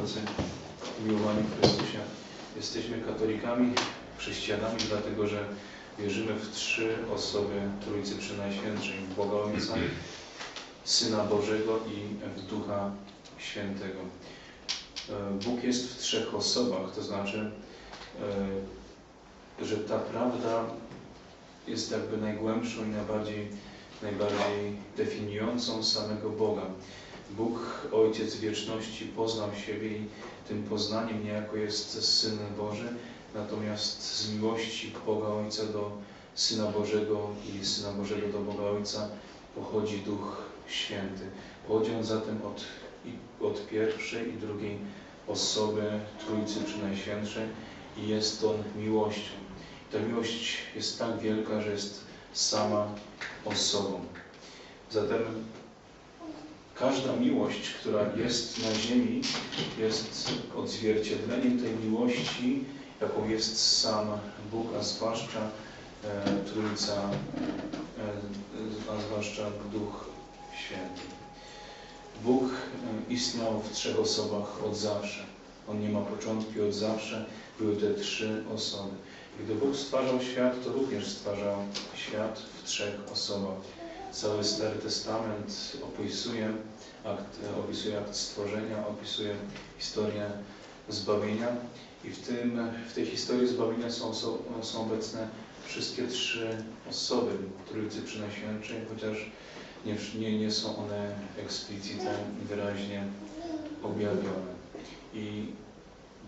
drodzy, umiłowani w Chrystusie, jesteśmy katolikami, chrześcijanami, dlatego że wierzymy w trzy osoby Trójcy Przynajświętszej, w Boga Ojca, Syna Bożego i w Ducha Świętego. E, Bóg jest w trzech osobach, to znaczy, e, że ta prawda jest jakby najgłębszą i najbardziej, najbardziej definiującą samego Boga. Bóg, Ojciec Wieczności, poznał siebie i tym poznaniem niejako jest Syn Boży, natomiast z miłości Boga Ojca do Syna Bożego i Syna Bożego do Boga Ojca pochodzi Duch Święty. Pochodzi on zatem od, od pierwszej i drugiej osoby Trójcy Przynajświętszej i jest on miłością. Ta miłość jest tak wielka, że jest sama osobą. Zatem każda miłość, która jest na ziemi, jest odzwierciedleniem tej miłości, jaką jest sam Bóg, a zwłaszcza e, Trójca, e, a zwłaszcza Duch Święty. Bóg e, istniał w trzech osobach od zawsze. On nie ma początku od zawsze. Były te trzy osoby. Gdy Bóg stwarzał świat, to również stwarzał świat w trzech osobach. Cały Stary Testament opisuje akt, opisuje akt stworzenia, opisuje historię zbawienia i w, tym, w tej historii zbawienia są, są, obecne wszystkie trzy osoby Trójcy Przynajświętszej, chociaż nie, nie, nie są one eksplicite, wyraźnie objawione. I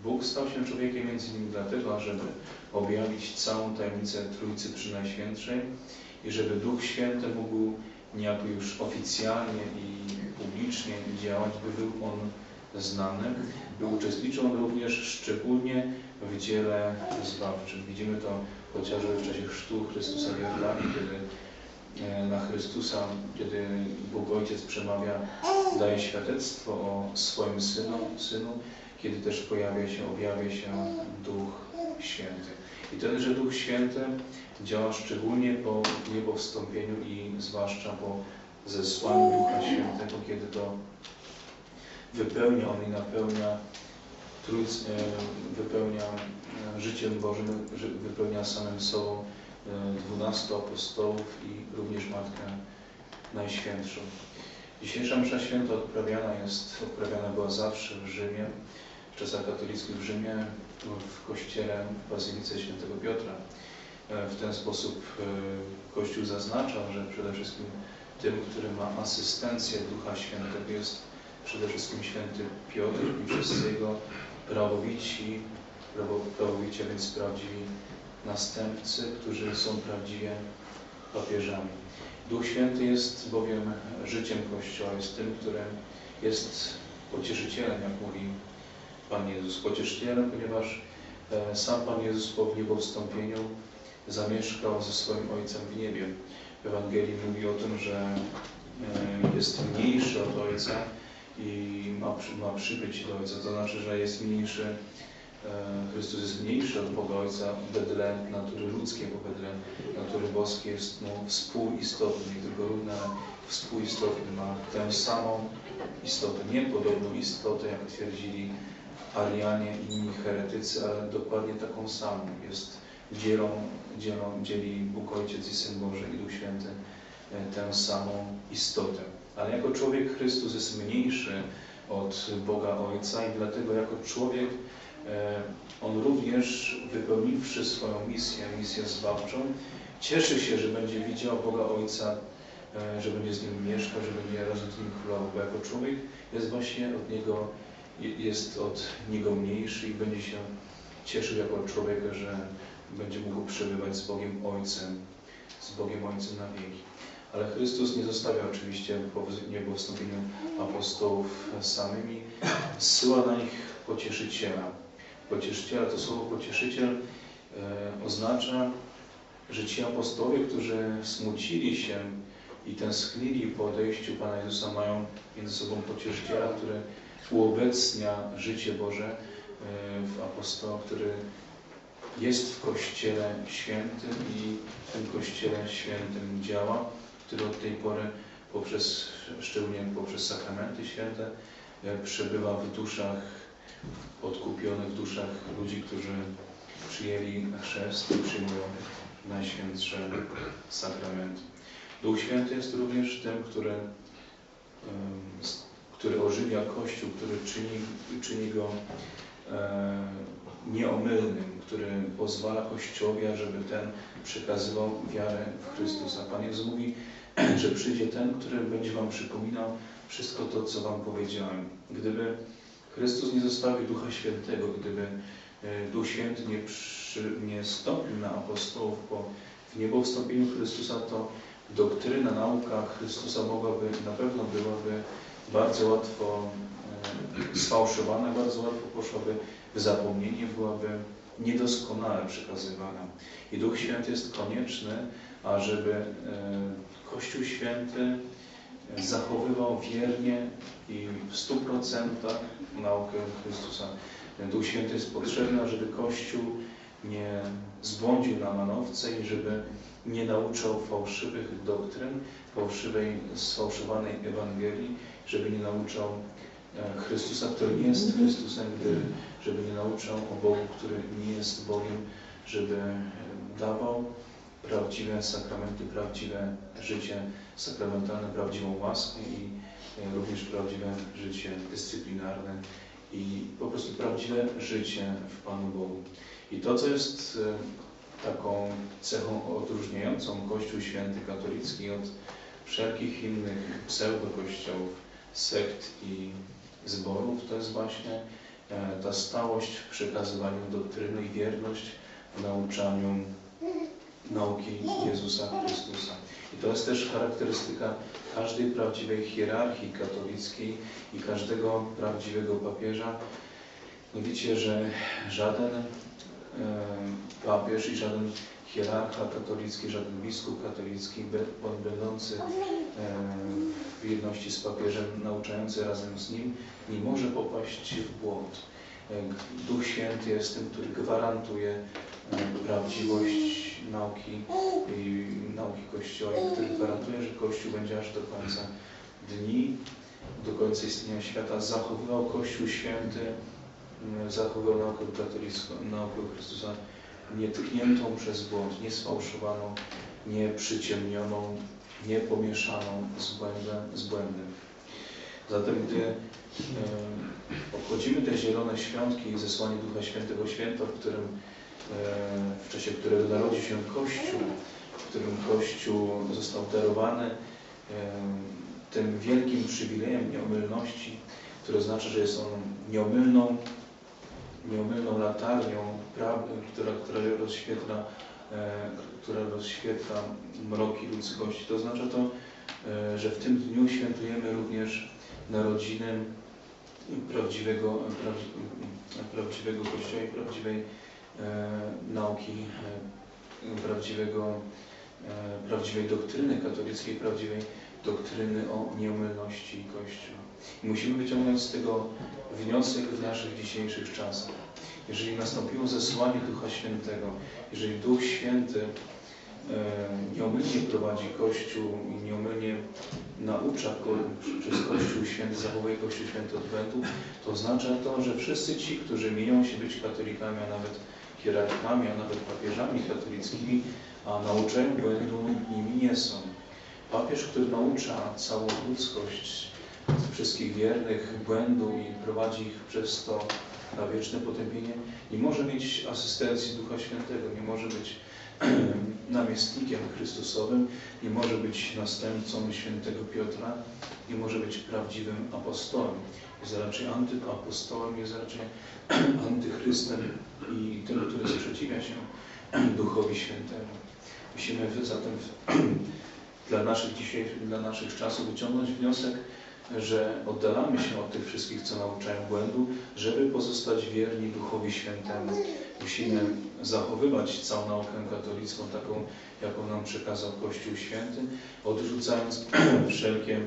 Bóg stał się człowiekiem między innymi dlatego, żeby objawić całą tajemnicę Trójcy Przynajświętszej i żeby Duch Święty mógł niejako już oficjalnie i publicznie działać, by był on znany, by uczestniczył on również szczególnie w dziele zbawczym. Widzimy to chociażby w czasie chrztu Chrystusa w Jordanii, kiedy e, na Chrystusa, kiedy Bóg Ojciec przemawia, daje świadectwo o swoim synu, synu kiedy też pojawia się, objawia się Duch Święty. I tenże Duch Święty działa szczególnie po Jego wstąpieniu i zwłaszcza po zesłaniu Ducha Świętego, kiedy to wypełnia On i napełnia Trójc, wypełnia życiem Bożym, wypełnia samym sobą dwunastu apostołów i również Matkę Najświętszą. Dzisiejsza msza święta odprawiana jest, odprawiana była zawsze w Rzymie, w czasach katolickich w Rzymie, w kościele w Bazylice Świętego Piotra. W ten sposób Kościół zaznacza, że przede wszystkim tym, który ma asystencję Ducha Świętego jest przede wszystkim święty Piotr i wszyscy jego prawowici, prawowicie, więc prawdziwi następcy, którzy są prawdziwie papieżami. Duch Święty jest bowiem życiem Kościoła, jest tym, którym jest pocieszycielem, jak mówi Pan Jezus. Pocieszycielem, ponieważ sam Pan Jezus po Jego wstąpieniu zamieszkał ze swoim Ojcem w niebie. W Ewangelii mówi o tym, że jest mniejszy od Ojca i ma, ma przybyć do Ojca. To znaczy, że jest mniejszy, Chrystus jest mniejszy od Boga Ojca wedle natury ludzkiej, bo wedle natury boskiej jest no, współistotny, tylko równy, ale współistotny. Ma tę samą istotę, nie podobną istotę, jak twierdzili Arianie i inni heretycy, ale dokładnie taką samą. Jest dzielą, dzielą, dzieli Bóg Ojciec i Syn Boży i Duch Święty tę samą istotę. Ale jako człowiek Chrystus jest mniejszy od Boga Ojca i dlatego jako człowiek on również wypełniwszy swoją misję, misję zbawczą, cieszy się, że będzie widział Boga Ojca, że będzie z Nim mieszkał, że będzie razem z Nim królował, bo jako człowiek jest właśnie od Niego, jest od Niego mniejszy i będzie się cieszył jako człowiek, że będzie mógł przebywać z Bogiem Ojcem, z Bogiem Ojcem na wieki. Ale Chrystus nie zostawia oczywiście wstąpieniu apostołów samymi, zsyła na nich pocieszyciela. Pocieszyciela, to słowo pocieszyciel e, oznacza, że ci apostołowie, którzy smucili się i tęsknili po odejściu Pana Jezusa, mają między sobą pocieszyciela, który uobecnia życie Boże w apostoła, który jest w Kościele Świętym i w tym Kościele Świętym działa, który od tej pory poprzez, szczególnie poprzez sakramenty święte, przebywa w duszach odkupionych duszach ludzi, którzy przyjęli chrzest i przyjmują Najświętsze sakramenty. Duch Święty jest również tym, który, który ożywia Kościół, który czyni, czyni go e, nieomylnym, który pozwala Kościołowi, żeby ten przekazywał wiarę w Chrystusa. Pan Jezus mówi, że przyjdzie ten, który będzie Wam przypominał wszystko to, co Wam powiedziałem. Gdyby Chrystus nie zostawił Ducha Świętego, gdyby e, Duch Święty nie, nie stąpił na apostołów po w niebowstąpieniu Chrystusa, to doktryna, nauka Chrystusa mogłaby, na pewno byłaby bardzo łatwo e, sfałszowana, bardzo łatwo poszłaby w zapomnienie, byłaby niedoskonale przekazywana. I Duch Święty jest konieczny, ażeby e, Kościół Święty zachowywał wiernie i w stu procentach naukę Chrystusa. Duch Święty jest potrzebny, ażeby Kościół nie zbłądził na manowce i żeby nie nauczał fałszywych doktryn, fałszywej, sfałszowanej Ewangelii, żeby nie nauczał e, Chrystusa, który nie jest Chrystusem, gdy, żeby nie nauczał o Bogu, który nie jest Bogiem, żeby e, dawał prawdziwe sakramenty, prawdziwe życie sakramentalne, prawdziwą łaskę i e, również prawdziwe życie dyscyplinarne i po prostu prawdziwe życie w Panu Bogu. I to, co jest e, taką cechą odróżniającą Kościół Święty Katolicki od wszelkich innych pseudokościołów, sekt i zborów, to jest właśnie e, ta stałość w przekazywaniu doktryny i wierność w nauczaniu nauki Jezusa Chrystusa. I to jest też charakterystyka każdej prawdziwej hierarchii katolickiej i każdego prawdziwego papieża. Wiecie, że żaden e, papież i żaden hierarcha katolicki, żaden biskup katolicki, będący e, w jedności z papieżem, nauczający razem z nim, nie może popaść w błąd. E, Duch Święty jest tym, który gwarantuje prawdziwość nauki i nauki Kościoła, który gwarantuje, że Kościół będzie aż do końca dni, do końca istnienia świata zachowywał Kościół Święty, m, zachowywał naukę katolicką, naukę Chrystusa nietkniętą przez błąd, nie sfałszowaną, nie przyciemnioną, nie pomieszaną z błędem. Z błędem. Zatem gdy e, obchodzimy te zielone świątki i zesłanie Ducha Świętego święto, w którym w czasie którego narodził się Kościół, w którym Kościół został darowany e, tym wielkim przywilejem nieomylności, które znaczy, że jest on nieomylną, nieomylną latarnią, która, która rozświetla, e, która rozświetla mroki ludzkości. To oznacza to, e, że w tym dniu świętujemy również narodziny prawdziwego, praw- prawdziwego Kościoła i prawdziwej e, nauki, e, prawdziwego, e, prawdziwej doktryny katolickiej, prawdziwej doktryny o nieomylności Kościoła. I musimy wyciągnąć z tego wniosek w naszych dzisiejszych czasach. Jeżeli nastąpiło zesłanie Ducha Świętego, jeżeli Duch Święty e, nieomylnie prowadzi Kościół i nieomylnie naucza przez Kościół Święty, zachowuje Kościół Święty od błędu, to oznacza to, że wszyscy ci, którzy mienią się być katolikami, a nawet hierarchami, a nawet papieżami katolickimi, a nauczają błędu, nimi nie są. Papież, który naucza całą ludzkość, wszystkich wiernych błędu i prowadzi ich przez to na wieczne potępienie, nie może mieć asystencji Ducha Świętego, nie może być namiestnikiem Chrystusowym, nie może być następcą świętego Piotra, nie może być prawdziwym apostołem. Jest raczej antyapostołem, jest raczej antychrystem i tym, który sprzeciwia się Duchowi Świętemu. Musimy zatem dla naszych dzisiaj, dla naszych czasów wyciągnąć wniosek, że oddalamy się od tych wszystkich, co nauczają błędu, żeby pozostać wierni Duchowi Świętemu. Musimy zachowywać całą naukę katolicką, taką, jaką nam przekazał Kościół Święty, odrzucając wszelkie,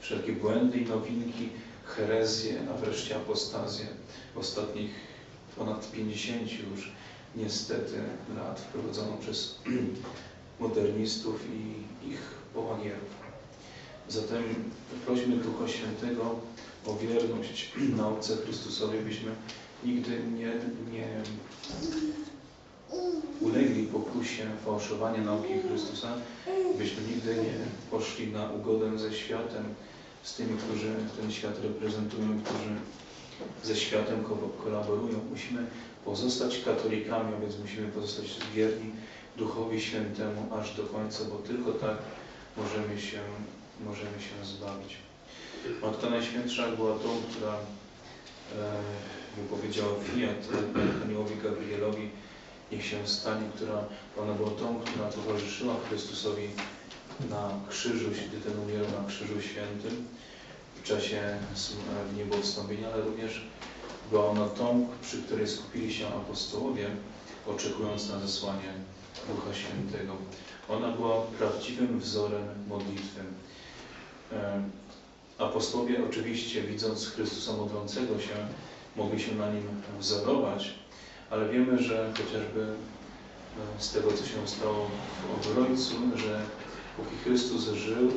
wszelkie błędy i nowinki, herezje, a wreszcie apostazję ostatnich ponad 50 już niestety lat wprowadzoną przez modernistów i ich połagierów. Zatem prośmy Ducha Świętego o wierność nauce Chrystusowej, byśmy nigdy nie, nie ulegli pokusie fałszowania nauki Chrystusa, byśmy nigdy nie poszli na ugodę ze światem, z tymi, którzy ten świat reprezentują, którzy ze światem ko- kolaborują. Musimy pozostać katolikami, a więc musimy pozostać wierni Duchowi Świętemu aż do końca, bo tylko tak możemy się, możemy się zbawić. Matka Najświętsza była tą, która e, wypowiedziała fiat aniołowi Gabrielowi, niech się stanie, która ona była tą, która towarzyszyła Chrystusowi na krzyżu, gdy ten umierał na krzyżu świętym w czasie niebowstąpienia, ale również była ona tą, przy której skupili się apostołowie, oczekując na zesłanie Ducha Świętego. Ona była prawdziwym wzorem modlitwy. E, Apostołowie oczywiście, widząc Chrystusa modlącego się, mogli się na nim wzorować, ale wiemy, że chociażby e, z tego, co się stało w Obrońcu, że póki Chrystus żył,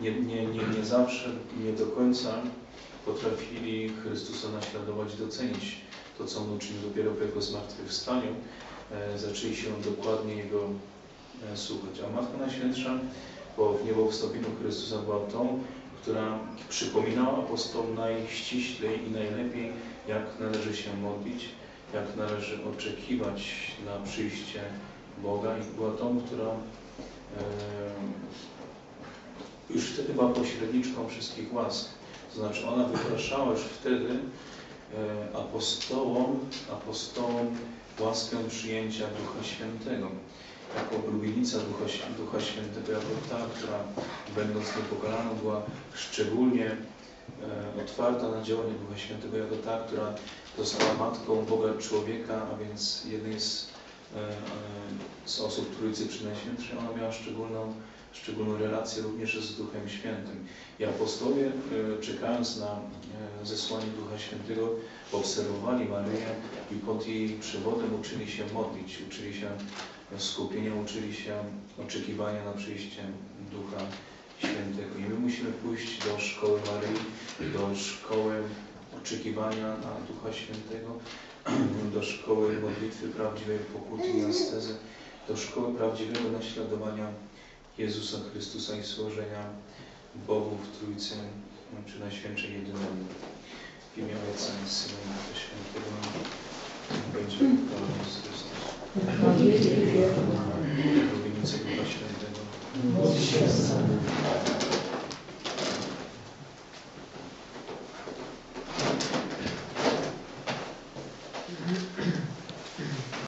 nie, nie, nie, nie zawsze, nie do końca potrafili Chrystusa naśladować, docenić to, co On uczynił dopiero po Jego zmartwychwstaniu, e, zaczęli się dokładnie Jego e, słuchać. A Matka Najświętsza po w niebowstąpieniu Chrystusa była tą, która przypominała apostołom najściślej i najlepiej, jak należy się modlić, jak należy oczekiwać na przyjście Boga i była tą, która już wtedy była pośredniczką wszystkich łask. To znaczy ona wypraszała już wtedy apostołom, apostołom łaskę przyjęcia Ducha Świętego. Jako oblubienica Ducha, Ducha Świętego, jako ta, która będąc niepokalaną była szczególnie otwarta na działanie Ducha Świętego, jako ta, która została matką Boga człowieka, a więc jednej z, e, e, z osób Trójcy Przynajświętszej, ona miała szczególną, szczególną relację również z Duchem Świętym. I apostołowie, e, czekając na e, zesłanie Ducha Świętego, obserwowali Maryję i pod jej przewodem uczyli się modlić, uczyli się skupienia, uczyli się oczekiwania na przyjście Ducha Świętego. I my musimy pójść do szkoły Maryi, do szkoły oczekiwania na Ducha Świętego, do szkoły modlitwy prawdziwej pokuty i astezy, do szkoły prawdziwego naśladowania Jezusa Chrystusa i służenia Bogu w Trójcy, czy Najświętszej Jedynemu. W imię Ojca i Syna i Ducha Świętego. Będzie chwała Jezus Chrystus. Oblubienicę Ducha Świętego. Módl się Муж исчез.